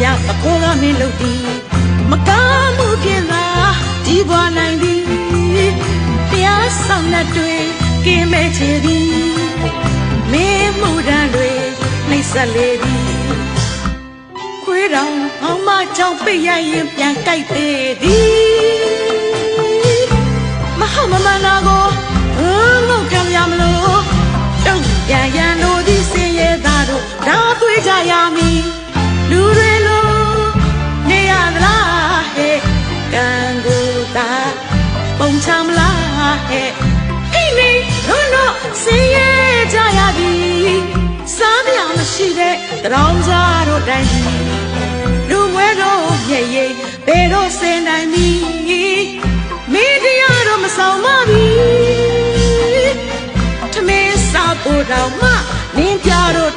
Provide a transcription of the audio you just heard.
မြအခေါ်ကမင်းလုပ်သည်မကားမှုဖြင့်သာဒီဘွားနိုင်သည်တရားဆောင်တဲ့တွေကင်းမဲ့ချေသည်မင်းမှုတန်းတွေနှိမ့်ဆက်လေသည်ခွေးတောင်အောင်မချောင်းပိတ်ရရင်ပြန်ကြိုက်သေးသည်မဟာမမနာကိုဘုံငုတ်ကံရမလို့တုံ့ပြန်ရန်တို့သည်စင်ရဲသားတို့ဒါသွေးကြရမည် ချမလားဟဲ့ဟိနေတို့တော့စင်ရဲကြရပြီစားပြမရှိတဲ့တရောင်းစားတို့တိုင်းပြည်လူမွဲတို့ရဲ့ရဲ့ဘယ်တော့စင်နိုင်မီမင်းတရားတော့မဆောင်မပြီထမင်းစားဖို့တော့မှနင်းပြတော့